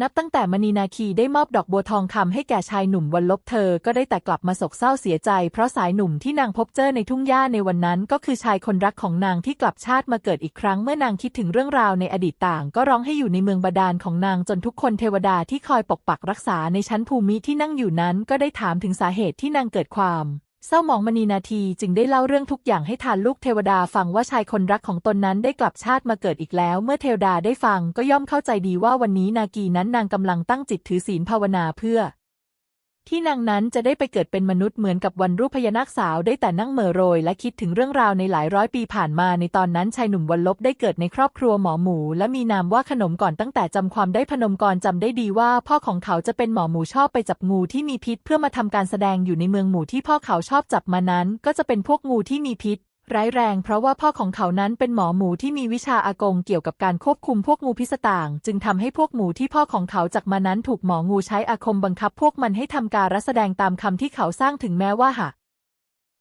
นับตั้งแต่มณีนาคีได้มอบดอกบัวทองคำให้แก่ชายหนุ่มวันลบเธอ ก็ได้แต่กลับมาโศกเศร้าเสียใจ เพราะสายหนุ่มที่นางพบเจอในทุ่งหญ้าในวันนั้น ก็คือชายคนรักของนางที่กลับชาติมาเกิดอีกครั้งเมื่อนางคิดถึงเรื่องราวในอดีตต่าง ก็ร้องให้อยู่ในเมืองบาดาลของนางจนทุกคนเทวดาที่คอยปกปักรักษาในชั้นภูมิที่นั่งอยู่นั้น ก็ได้ถามถึงสาเหตุที่นางเกิดความ เศร้าหมองมณีนาทีจึงได้เล่าเรื่องทุกอย่างให้ทานลูกเทวดาฟังว่าชายคนรักของตนนั้นได้กลับชาติมาเกิดอีกแล้ว เมื่อเทวดาได้ฟังก็ย่อมเข้าใจดีว่าวันนี้นากีนั้นนางกำลังตั้งจิตถือศีลภาวนาเพื่อ ที่นางนั้นจะได้ไปเกิดเป็นมนุษย์เหมือนกับวันรูปพญานาคสาวได้แต่นั่งเหม่อโรย และคิดถึงเรื่องราวในหลายร้อยปีผ่านมาในตอนนั้นชายหนุ่มวันลบได้เกิดในครอบครัวหมอหมู และมีนามว่าขนมก่อนตั้งแต่จำความได้พนมกรจำได้ดีว่า พ่อของเขาจะเป็นหมอหมูชอบไปจับงูที่มีพิษ เพื่อมาทำการแสดงอยู่ในเมืองหมู่ที่พ่อเขาชอบจับมานั้น ก็จะเป็นพวกงูที่มีพิษ ร้ายแรงเพราะว่าพ่อของเขานั้นเป็นหมอหมูที่มีวิชาอากงเกี่ยวกับการควบคุมพวกงูพิษต่าง จึงทำให้พวกหมูที่พ่อของเขาจักมานั้นถูกหมองูใช้อาคมบังคับพวกมันให้ทำการรัแสดงตามคำที่เขาสร้างถึงแม้ว่าหาก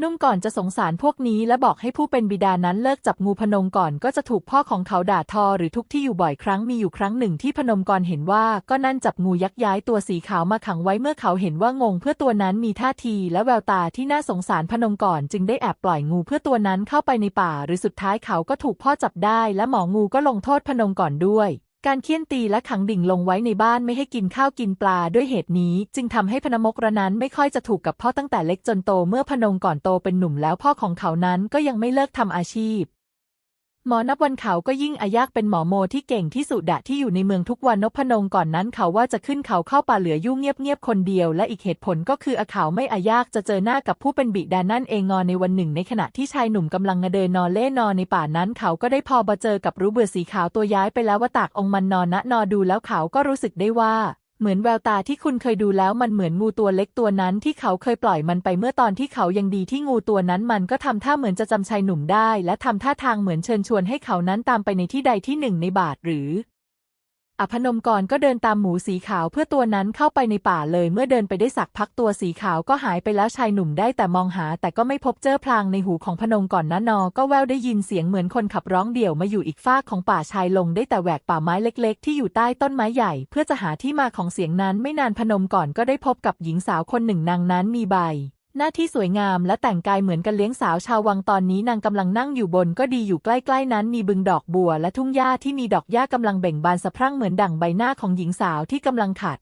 นุ่มก่อนจะสงสารพวกนี้และบอกให้ผู้เป็นบิดานั้นเลิกจับงูพนมก่อนก็จะถูกพ่อของเขาด่าทอหรือทุกที่อยู่บ่อยครั้งมีอยู่ครั้งหนึ่งที่พนมกรเห็นว่าก็นั่นจับงูยักษ์ย้ายตัวสีขาวมาขังไว้เมื่อเขาเห็นว่างงเพื่อตัวนั้นมีท่าทีและแววตาที่น่าสงสารพนมก่อนจึงได้แอบปล่อยงูเพื่อตัวนั้นเข้าไปในป่า หรือสุดท้ายเขาก็ถูกพ่อจับได้และหมองูก็ลงโทษพนมก่อนด้วย การเคี่ยนตีและขังดิ่งลงไว้ในบ้านไม่ให้กินข้าวกินปลาด้วยเหตุนี้ จึงทำให้พนมกระนั้นไม่ค่อยจะถูกกับพ่อตั้งแต่เล็กจนโตเมื่อพนมก่อนโตเป็นหนุ่มแล้วพ่อของเขานั้นก็ยังไม่เลิกทำอาชีพ หมอนับวันเขาก็ยิ่งอายากเป็นหมอโมที่เก่งที่สุดดะที่อยู่ในเมืองทุกวันนพนงก่อนนั้นเขาว่าจะขึ้นเขาเข้าป่าเหลือยุ่งเงียบๆคนเดียว และอีกเหตุผลก็คืออาเขาไม่อายากจะเจอหน้ากับผู้เป็นบิดานั่นเองงอนในวันหนึ่ง ในขณะที่ชายหนุ่มกำลังเดินนอนเล่นอนในป่านั้น เขาก็ได้พอบาเจอกับรู้เบื่อสีขาวตัวย้ายไปแล้วว่าตากองมันนอนณนอดูแล้วเขาก็รู้สึกได้ว่า เหมือนแววตาที่คุณเคยดูแล้วมันเหมือนงูตัวเล็กตัวนั้นที่เขาเคยปล่อยมันไปเมื่อตอนที่เขายังดีที่งูตัวนั้นมันก็ทำท่าเหมือนจะจำชายหนุ่มได้ และทำท่าทางเหมือนเชิญชวนให้เขานั้นตามไปในที่ใดที่หนึ่งในบาทหรือ อภนมกรก็เดินตามหมูสีขาวเพื่อตัวนั้นเข้าไปในป่าเลย เมื่อเดินไปได้สักพักตัวสีขาวก็หายไปแล้วชายหนุ่มได้แต่มองหา แต่ก็ไม่พบเจอพลางในหูของพนมก่อนนะนอ ก็แววได้ยินเสียงเหมือนคนขับร้องเดี่ยวมาอยู่อีกฟากของป่าชายลงได้แต่แหวกป่าไม้เล็ก ๆ ที่อยู่ใต้ต้นไม้ใหญ่ เพื่อจะหาที่มาของเสียงนั้นไม่นานพนมก่อนก็ได้พบกับหญิงสาวคนหนึ่งนางนั้นมีใบ หน้าที่สวยงามและแต่งกายเหมือนกันเลี้ยงสาวชาววังตอนนี้นางกำลังนั่งอยู่บนก็ดีอยู่ใกล้ๆนั้นมีบึงดอกบัวและทุ่งหญ้าที่มีดอกหญ้ากำลังเบ่งบานสะพรั่งเหมือนดั่งใบหน้าของหญิงสาวที่กำลังขัด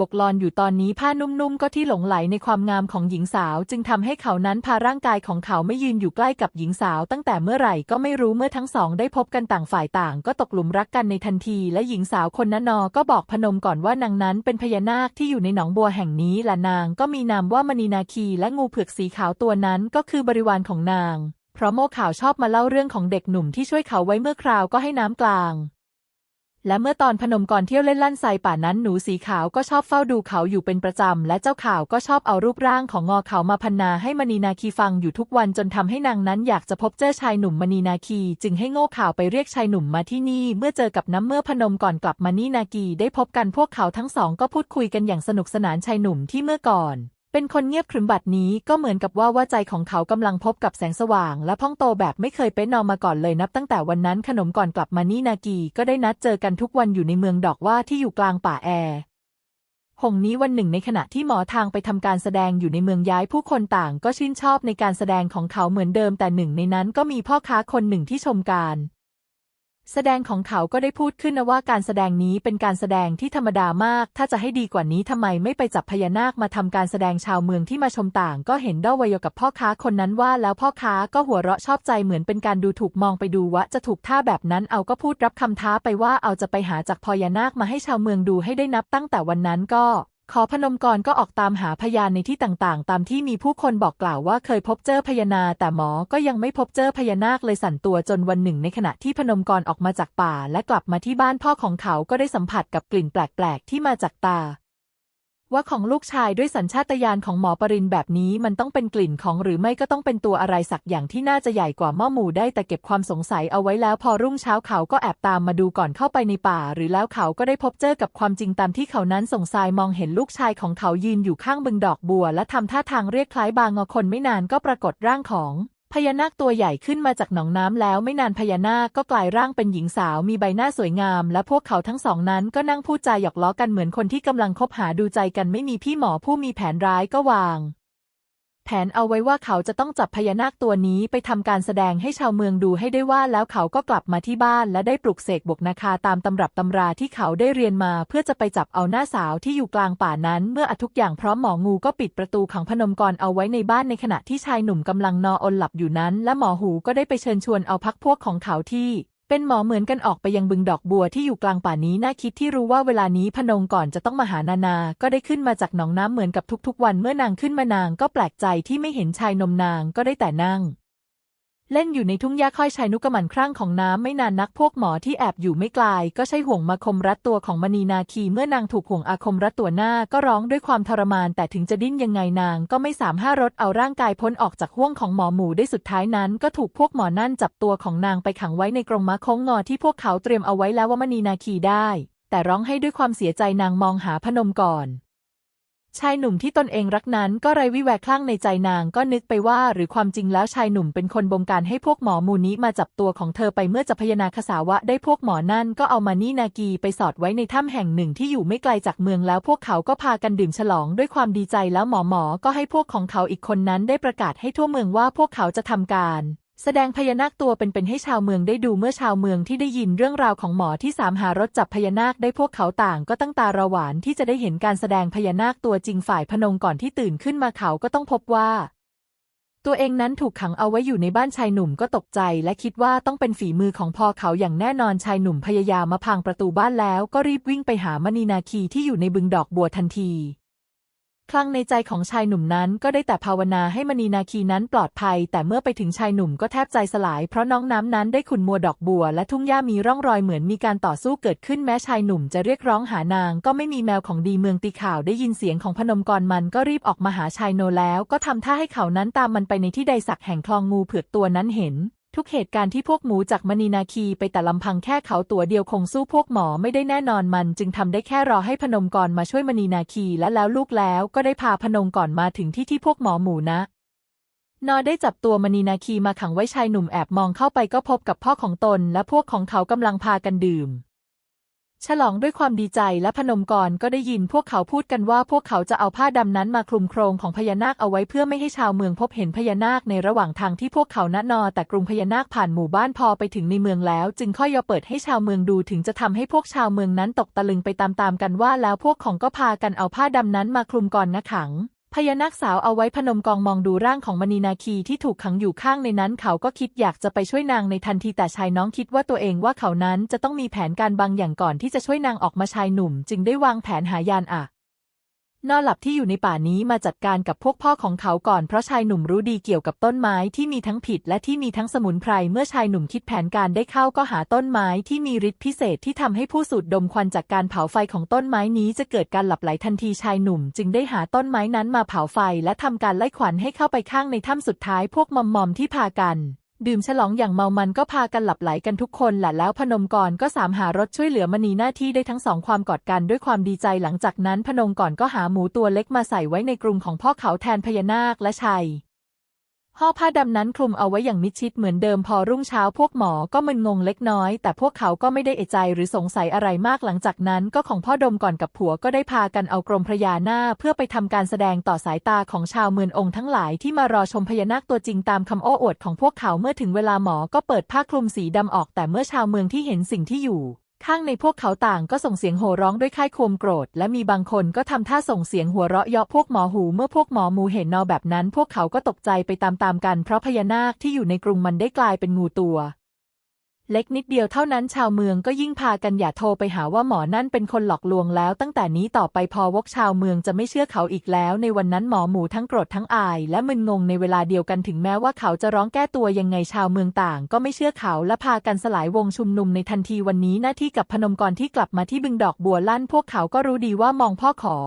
บกลอนอยู่ตอนนี้ผ้านุ่มๆ ก็ที่หลงไหลในความงามของหญิงสาว จึงทำให้เขานั้นพาร่างกายของเขาไม่ยืนอยู่ใกล้กับหญิงสาว ตั้งแต่เมื่อไหร่ก็ไม่รู้เมื่อทั้งสอง ได้พบกันต่างฝ่ายต่าง ก็ตกหลุมรักกันในทันที และหญิงสาวคนนั้นนอก็บอกพนมก่อนว่านางนั้นเป็นพญานาคที่อยู่ในหนองบัวแห่งนี้และนางก็มีนามว่ามณีนาคีและงูเผือกสีขาวตัวนั้นก็คือบริวารของนาง เพราะโมข่าวชอบมาเล่าเรื่องของเด็กหนุ่มที่ช่วยเขาไว้เมื่อคราวก็ให้น้ำกลาง และเมื่อตอนพนมก่อนเที่ยวเล่นลั่นไซป่านั้นหนูสีขาวก็ชอบเฝ้าดูเขาอยู่เป็นประจำ และเจ้าข่าวก็ชอบเอารูปร่างของงอเขามาพันนาให้มณีนาคีฟังอยู่ทุกวันจนทำให้นางนั้นอยากจะพบเจอชายหนุ่มมณีนาคี จึงให้โง่ข่าวไปเรียกชายหนุ่มมาที่นี่ เมื่อเจอกับน้ำเมื่อพนมก่อนกลับมานี่นากีได้พบกันพวกเขาทั้งสองก็พูดคุยกันอย่างสนุกสนานชายหนุ่มที่เมื่อก่อน เป็นคนเงียบขรึมบัดนี้ก็เหมือนกับว่าว่าใจของเขากำลังพบกับแสงสว่าง และพ่องโตแบบไม่เคยเป็นนอนมาก่อนเลยนับตั้งแต่วันนั้นขนมก่อนกลับมานี่นากีก็ได้นัดเจอกันทุกวันอยู่ในเมืองดอกว่าที่อยู่กลางป่าแอหงนี้วันหนึ่งในขณะที่หมอทางไปทำการแสดงอยู่ในเมืองย้ายผู้คนต่างก็ชื่นชอบในการแสดงของเขาเหมือนเดิมแต่หนึ่งในนั้นก็มีพ่อค้าคนหนึ่งที่ชมการ แสดงของเขาก็ได้พูดขึ้นนะว่าการแสดงนี้เป็นการแสดงที่ธรรมดามาก ถ้าจะให้ดีกว่านี้ทำไมไม่ไปจับพญานาคมาทำการแสดงชาวเมืองที่มาชมต่าง ก็เห็นด้อวยกับพ่อค้าคนนั้นว่าแล้วพ่อค้าก็หัวเราะชอบใจเหมือนเป็นการดูถูกมองไปดูว่าจะถูกท่าแบบนั้นเอาก็พูดรับคำท้าไปว่าเอาจะไปหาจากพญานาคมาให้ชาวเมืองดูให้ได้นับตั้งแต่วันนั้นก็ ขอพนมกรก็ออกตามหาพยานในที่ต่างๆ ตามที่มีผู้คนบอกกล่าวว่าเคยพบเจอพญานาแต่หมอก็ยังไม่พบเจอพญานาคเลยสั่นตัวจนวันหนึ่ง ในขณะที่พนมกรออกมาจากป่า และกลับมาที่บ้านพ่อของเขาก็ได้สัมผัสกับกลิ่นแปลกๆ ที่มาจากตา ว่าของลูกชายด้วยสัญชาตญาณของหมอปรินแบบนี้มันต้องเป็นกลิ่นของหรือไม่ก็ต้องเป็นตัวอะไรสักอย่างที่น่าจะใหญ่กว่าหม้อหมูได้แต่เก็บความสงสัยเอาไว้แล้วพอรุ่งเช้าเขาก็แอบตามมาดูก่อนเข้าไปในป่า หรือแล้วเขาก็ได้พบเจอกับความจริงตามที่เขานั้นสงสัยมองเห็นลูกชายของเขายืนอยู่ข้างบึงดอกบัว และทำท่าทางเรียกคล้ายบางงอคนไม่นานก็ปรากฏร่างของ พญานาคตัวใหญ่ขึ้นมาจากหนองน้ำแล้วไม่นานพญานาคก็กลายร่างเป็นหญิงสาวมีใบหน้าสวยงาม และพวกเขาทั้งสองนั้นก็นั่งพูดจาหยอกล้อกันเหมือนคนที่กำลังคบหาดูใจกันไม่มีพี่หมอผู้มีแผนร้ายก็วาง แผนเอาไว้ว่าเขาจะต้องจับพญานาคตัวนี้ไปทำการแสดงให้ชาวเมืองดูให้ได้ว่าแล้วเขาก็กลับมาที่บ้านและได้ปลุกเสกบกนาคาตามตำรับตำราที่เขาได้เรียนมา เพื่อจะไปจับเอาหน้าสาวที่อยู่กลางป่านั้น เมื่ออทุกอย่างพร้อมหมองูก็ปิดประตูขังพนมกรเอาไว้ในบ้านในขณะที่ชายหนุ่มกำลังนอนหลับอยู่นั้น และหมอหูก็ได้ไปเชิญชวนเอาพักพวกของเขาที่ เป็นหมอเหมือนกันออกไปยังบึงดอกบัวที่อยู่กลางป่านี้น่าคิดที่รู้ว่าเวลานี้พนงก่อนจะต้องมาหานานา ก็ได้ขึ้นมาจากหนองน้ำเหมือนกับทุกๆ วันเมื่อนางขึ้นมานางก็แปลกใจที่ไม่เห็นชายนมนางก็ได้แต่นั่ง เล่นอยู่ในทุ่งหญ้าค่อยชายนุกระหมันครั่งของน้ำไม่นานนักพวกหมอที่แอบอยู่ไม่ไกลก็ใช้ห่วงมาคมรัดตัวของมณีนาคีเมื่อนางถูกห่วงอาคมรัดตัวหน้าก็ร้องด้วยความทรมานแต่ถึงจะดิ้นยังไงนางก็ไม่สามารถรดเอาร่างกายพ้นออกจากห่วงของหมอหมูได้สุดท้ายนั้น ก็ถูกพวกหมอนั่นจับตัวของนางไปขังไว้ในกรงม้าโค้งงอที่พวกเขาเตรียมเอาไว้แล้วว่ามณีนาคีได้ แต่ร้องให้ด้วยความเสียใจนางมองหาพนมก่อน ชายหนุ่มที่ตนเองรักนั้นก็ไรวิแวกคลั่งในใจนางก็นึกไปว่า หรือความจริงแล้วชายหนุ่มเป็นคนบงการให้พวกหมอมูนี้มาจับตัวของเธอไปเมื่อจะพยานาคสาวะได้พวกหมอนั่นก็เอามานี่นากีไปสอดไว้ในถ้ำแห่งหนึ่งที่อยู่ไม่ไกลจากเมืองแล้วพวกเขาก็พากันดื่มฉลองด้วยความดีใจแล้วหมอหมอก็ให้พวกของเขาอีกคนนั้นได้ประกาศให้ทั่วเมืองว่าพวกเขาจะทำการ แสดงพญานาคตัวเป็นๆให้ชาวเมืองได้ดูเมื่อชาวเมืองที่ได้ยินเรื่องราวของหมอที่สามหารถจับพญานาคได้พวกเขาต่างก็ตั้งตาระหวานที่จะได้เห็นการแสดงพญานาคตัวจริงฝ่ายพนงก่อนที่ตื่นขึ้นมาเขาก็ต้องพบว่า ตัวเองนั้นถูกขังเอาไว้อยู่ในบ้านชายหนุ่มก็ตกใจและคิดว่าต้องเป็นฝีมือของพ่อเขาอย่างแน่นอนชายหนุ่มพยายามมาพังประตูบ้านแล้วก็รีบวิ่งไปหามณีนาคีที่อยู่ในบึงดอกบัวทันที คลั่งในใจของชายหนุ่มนั้นก็ได้แต่ภาวนาให้มณีนาคีนั้นปลอดภัย แต่เมื่อไปถึงชายหนุ่มก็แทบใจสลาย เพราะน้องน้ำนั้นได้ขุนมัวดอกบัว และทุ่งหญ้ามีร่องรอยเหมือนมีการต่อสู้เกิดขึ้นแม้ชายหนุ่มจะเรียกร้องหานางก็ไม่มีแมวของดีเมืองตีข่าวได้ยินเสียงของพนมกรมันก็รีบออกมาหาชายโนแล้ว ก็ทำท่าให้เขานั้นตามมันไปในที่ใดสักแห่งคลองงูเผือกตัวนั้นเห็น ทุกเหตุการณ์ที่พวกหมูจากมณีนาคีไปแต่ลำพังแค่เขาตัวเดียวคงสู้พวกหมอไม่ได้แน่นอนมัน จึงทำได้แค่รอให้พนมกรมาช่วยมณีนาคีและแล้วลูกแล้วก็ได้พาพนมกรมาถึงที่ที่พวกหมอหมูนะ นอได้จับตัวมณีนาคีมาขังไว้ชายหนุ่มแอบมองเข้าไปก็พบกับพ่อของตน และพวกของเขากำลังพากันดื่ม ฉลองด้วยความดีใจและพนมกรก็ได้ยินพวกเขาพูดกันว่าพวกเขาจะเอาผ้าดำนั้นมาคลุมโครงของพญานาคเอาไว้เพื่อไม่ให้ชาวเมืองพบเห็นพญานาคในระหว่างทางที่พวกเขาณนอ แต่กรุงพญานาคผ่านหมู่บ้านพอไปถึงในเมืองแล้ว จึงค่อยยอเปิดให้ชาวเมืองดูถึงจะทำให้พวกชาวเมืองนั้นตกตะลึงไปตามๆกันว่าแล้วพวกของก็พากันเอาผ้าดำนั้นมาคลุมก่อนนะขัง พญานาคสาวเอาไว้พนมกองมองดูร่างของมณีนาคีที่ถูกขังอยู่ข้างในนั้นเขาก็คิดอยากจะไปช่วยนางในทันทีแต่ชายน้องคิดว่าตัวเองว่าเขานั้นจะต้องมีแผนการบางอย่างก่อนที่จะช่วยนางออกมาชายหนุ่ม จึงได้วางแผนหายานอะ นอหลับที่อยู่ในป่านี้มาจัดการกับพวกพ่อของเขาก่อนเพราะชายหนุ่มรู้ดีเกี่ยวกับต้นไม้ที่มีทั้งผิดและที่มีทั้งสมุนไพรเมื่อชายหนุ่มคิดแผนการได้เข้าก็หาต้นไม้ที่มีฤทธิ์พิเศษที่ทำให้ผู้สูดดมควันจากการเผาไฟของต้นไม้นี้จะเกิดการหลับไหลทันทีชายหนุ่ม จึงได้หาต้นไม้นั้นมาเผาไฟและทำการไล่ขวัญให้เข้าไปข้างในถ้ำสุดท้ายพวกมอมมอมที่พากัน ดื่มฉลองอย่างเมามันก็พากันหลับไหลกันทุกคนแหละแล้วพนมกรก็สามหารถช่วยเหลือมณีหน้าที่ได้ทั้งสองความกอดกันด้วยความดีใจหลังจากนั้นพนมกรก็หาหมูตัวเล็กมาใส่ไว้ในกรุงของพ่อเขาแทนพญานาคและชัย ห่อผ้าดำนั้นคลุมเอาไว้อย่างมิดชิดเหมือนเดิมพอรุ่งเช้าพวกหมอก็มึนงงเล็กน้อย แต่พวกเขาก็ไม่ได้เอะใจหรือสงสัยอะไรมากหลังจากนั้นก็ของพ่อดมก่อนกับผัวก็ได้พากันเอากรมพระยาหน้าเพื่อไปทำการแสดงต่อสายตาของชาวเมืององค์ทั้งหลายที่มารอชมพญานาคตัวจริงตามคำโอ้อวดของพวกเขาเมื่อถึงเวลาหมอก็เปิดผ้าคลุมสีดำออก แต่เมื่อชาวเมืองที่เห็นสิ่งที่อยู่ ข้างในพวกเขาต่างก็ส่งเสียงโห่ร้องด้วยค่ายควมโกรธ และมีบางคนก็ทำท่าส่งเสียงหัวเราะเยาะพวกหมอหูเมื่อพวกหมอหมูเห็นนอแบบนั้น พวกเขาก็ตกใจไปตามๆกันเพราะพญานาคที่อยู่ในกรุงมันได้กลายเป็นงูตัว เล็กนิดเดียวเท่านั้นชาวเมืองก็ยิ่งพากันอย่าโทรไปหาว่าหมอนั่นเป็นคนหลอกลวงแล้ว ตั้งแต่นี้ต่อไปพอวกชาวเมืองจะไม่เชื่อเขาอีกแล้ว ในวันนั้นหมอหมูทั้งโกรธทั้งอาย และมึนงงในเวลาเดียวกันถึงแม้ว่าเขาจะร้องแก้ตัวยังไงชาวเมืองต่าง ก็ไม่เชื่อเขาและพากันสลายวงชุมนุมในทันทีวันนี้หน้าที่กับพนมกรที่กลับมาที่บึงดอกบัวลั่น พวกเขาก็รู้ดีว่ามองพ่อขอ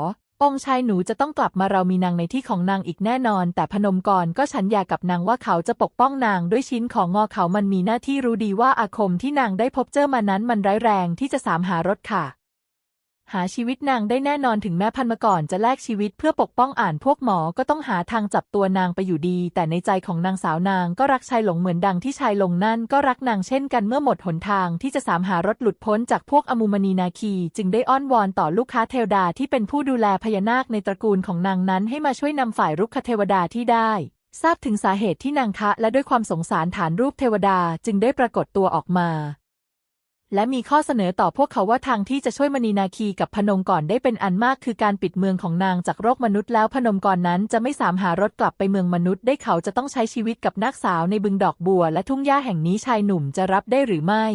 องชายหนูจะต้องกลับมาเรามีนางในที่ของนางอีกแน่นอน แต่พนมกรก็ฉันยากับนางว่าเขาจะปกป้องนางด้วยชิ้นของงอเขามันมีหน้าที่รู้ดีว่าอาคมที่นางได้พบเจอมานั้นมันร้ายแรงที่จะสามหารถค่ะ หาชีวิตนางได้แน่นอนถึงแม้พันมาก่อนจะแลกชีวิตเพื่อปกป้องอ่านพวกหมอก็ต้องหาทางจับตัวนางไปอยู่ดี แต่ในใจของนางสาวนางก็รักชายหลงเหมือนดังที่ชายหลงนั่นก็รักนางเช่นกันเมื่อหมดหนทางที่จะสามหารถหลุดพ้นจากพวกอมูมณีนาคี จึงได้อ้อนวอนต่อลูกค้าเทวดาที่เป็นผู้ดูแลพญานาคในตระกูลของนางนั้นให้มาช่วยนำฝ่ายรุกขเทวดาที่ได้ทราบถึงสาเหตุที่นางคะและด้วยความสงสารฐานรูปเทวดาจึงได้ปรากฏตัวออกมา และมีข้อเสนอต่อพวกเขาว่าทางที่จะช่วยมณีนาคีกับพนมก่อนได้เป็นอันมากคือการปิดเมืองของนางจากโรคมนุษย์แล้วพนมก่อนนั้นจะไม่สามหารถกลับไปเมืองมนุษย์ได้เขาจะต้องใช้ชีวิตกับนักสาวในบึงดอกบัวและทุ่งหญ้าแห่งนี้ชายหนุ่มจะรับได้หรือไม่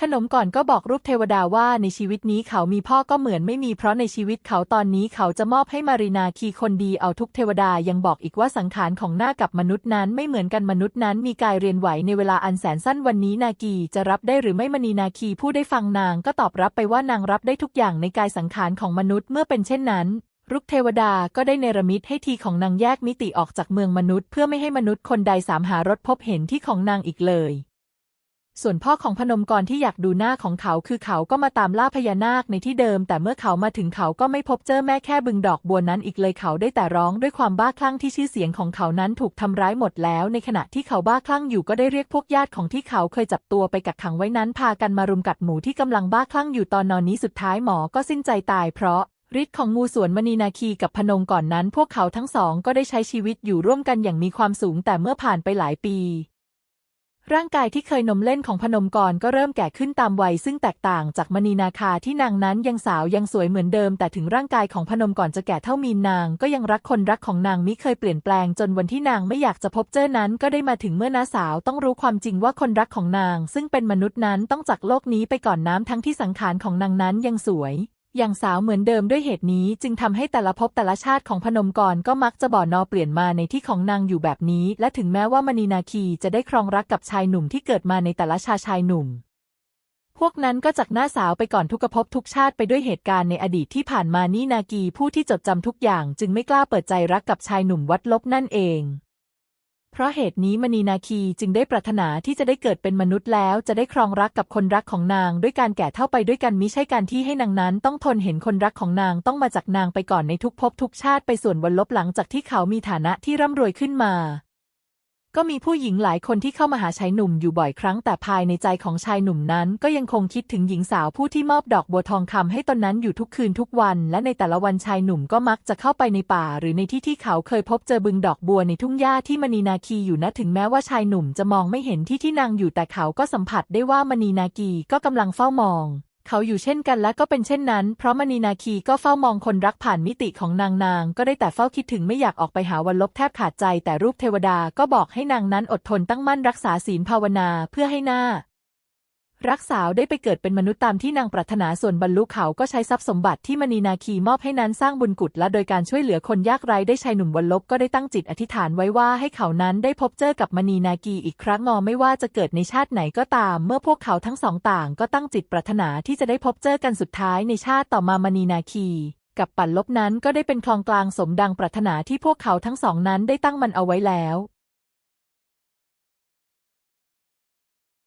ขนมก่อนก็บอกรูปเทวดาว่าในชีวิตนี้เขามีพ่อก็เหมือนไม่มีเพราะในชีวิตเขาตอนนี้เขาจะมอบให้มารีนาคีคนดีเอาทุกเทวดายังบอกอีกว่าสังขารของหน้ากับมนุษย์นั้นไม่เหมือนกันมนุษย์นั้นมีกายเรียนไหวในเวลาอันแสนสั้นวันนี้นากีจะรับได้หรือไม่มณีนาคีผู้ได้ฟังนางก็ตอบรับไปว่านางรับได้ทุกอย่างในกายสังขารของมนุษย์เมื่อเป็นเช่นนั้นรุกเทวดาก็ได้เนรมิตให้ทีของนางแยกมิติออกจากเมืองมนุษย์ เพื่อไม่ให้มนุษย์คนใดสามหารถพบเห็นที่ของนางอีกเลย ส่วนพ่อของพนมกรที่อยากดูหน้าของเขาคือเขาก็มาตามล่าพญานาคในที่เดิม แต่เมื่อเขามาถึงเขาก็ไม่พบเจอแม่แค่บึงดอกบัวนั้นอีกเลยเขาได้แต่ร้องด้วยความบ้าคลั่งที่ชื่อเสียงของเขานั้นถูกทำร้ายหมดแล้ว ในขณะที่เขาบ้าคลั่งอยู่ก็ได้เรียกพวกญาติของที่เขาเคยจับตัวไปกักขังไว้นั้นพากันมารุมกัดหมูที่กำลังบ้าคลั่งอยู่ตอนนอนนี้สุดท้ายหมอก็สิ้นใจตายเพราะฤทธิ์ของงูสวนมณีนาคีกับพนงก่อนนั้น พวกเขาทั้งสองก็ได้ใช้ชีวิตอยู่ร่วมกันอย่างมีความสูงแต่เมื่อผ่านไปหลายปี ร่างกายที่เคยนมเล่นของพนมกรก็เริ่มแก่ขึ้นตามวัยซึ่งแตกต่างจากมณีนาคาที่นางนั้นยังสาวยังสวยเหมือนเดิม แต่ถึงร่างกายของพนมก่อนจะแก่เท่ามีนนาง ก็ยังรักคนรักของนางมิเคยเปลี่ยนแปลงจนวันที่นางไม่อยากจะพบเจอนั้นก็ได้มาถึงเมื่อน้าสาวต้องรู้ความจริงว่าคนรักของนาง ซึ่งเป็นมนุษย์นั้นต้องจากโลกนี้ไปก่อนน้ำทั้งที่สังขารของนางนั้นยังสวย อย่างสาวเหมือนเดิมด้วยเหตุนี้จึงทำให้แต่ละภพแต่ละชาติของพนมกรก็มักจะบ่อนอเปลี่ยนมาในที่ของนางอยู่แบบนี้ และถึงแม้ว่ามณีนาคีจะได้ครองรักกับชายหนุ่มที่เกิดมาในแต่ละชาชายหนุ่ม พวกนั้นก็จากหน้าสาวไปก่อนทุกภพทุกชาติไปด้วยเหตุการณ์ในอดีตที่ผ่านมานี่นากีผู้ที่จดจำทุกอย่าง จึงไม่กล้าเปิดใจรักกับชายหนุ่มวัดลบนั่นเอง เพราะเหตุนี้มณีนาคีจึงได้ปรารถนาที่จะได้เกิดเป็นมนุษย์แล้ว จะได้ครองรักกับคนรักของนาง ด้วยการแก่เท่าไปด้วยกันมิใช่การที่ให้นางนั้นต้องทนเห็นคนรักของนางต้องมาจากนางไปก่อนในทุกภพทุกชาติไปส่วนวันลบหลังจากที่เขามีฐานะที่ร่ำรวยขึ้นมา ก็มีผู้หญิงหลายคนที่เข้ามาหาชายหนุ่มอยู่บ่อยครั้งแต่ภายในใจของชายหนุ่มนั้น ก็ยังคงคิดถึงหญิงสาวผู้ที่มอบดอกบัวทองคำให้ตนนั้นอยู่ทุกคืนทุกวัน และในแต่ละวันชายหนุ่มก็มักจะเข้าไปในป่า หรือในที่ที่เขาเคยพบเจอบึงดอกบัวในทุ่งหญ้าที่มณีนาคีอยู่นะถึงแม้ว่าชายหนุ่มจะมองไม่เห็นที่ที่นางอยู่แต่เขาก็สัมผัสได้ว่ามณีนาคีก็กำลังเฝ้ามอง เขาอยู่เช่นกันและก็เป็นเช่นนั้น เพราะมณีนาคีก็เฝ้ามองคนรักผ่านมิติของนางนาง ก็ได้แต่เฝ้าคิดถึงไม่อยากออกไปหาวันลบแทบขาดใจ แต่รูปเทวดาก็บอกให้นางนั้นอดทนตั้งมั่นรักษาศีลภาวนาเพื่อให้หน้า รักสาวได้ไปเกิดเป็นมนุษย์ตามที่นางปรารถนาส่วนบรรลุเขาก็ใช้ทรัพย์สมบัติที่มณีนาคีมอบให้นั้นสร้างบุญกุศและโดยการช่วยเหลือคนยากไร้ได้ชายหนุ่มวันลบก็ได้ตั้งจิตอธิษฐานไว้ว่าให้เขานั้นได้พบเจอกับมณีนาคีอีกครั้งงอไม่ว่าจะเกิดในชาติไหนก็ตาม เมื่อพวกเขาทั้งสองต่างก็ตั้งจิตปรารถนาที่จะได้พบเจอกันสุดท้ายในชาติต่อมามณีนาคีกับปั่นลบนั้นก็ได้เป็นคลองกลางสมดังปรารถนาที่พวกเขาทั้งสองนั้นได้ตั้งมันเอาไว้แล้ว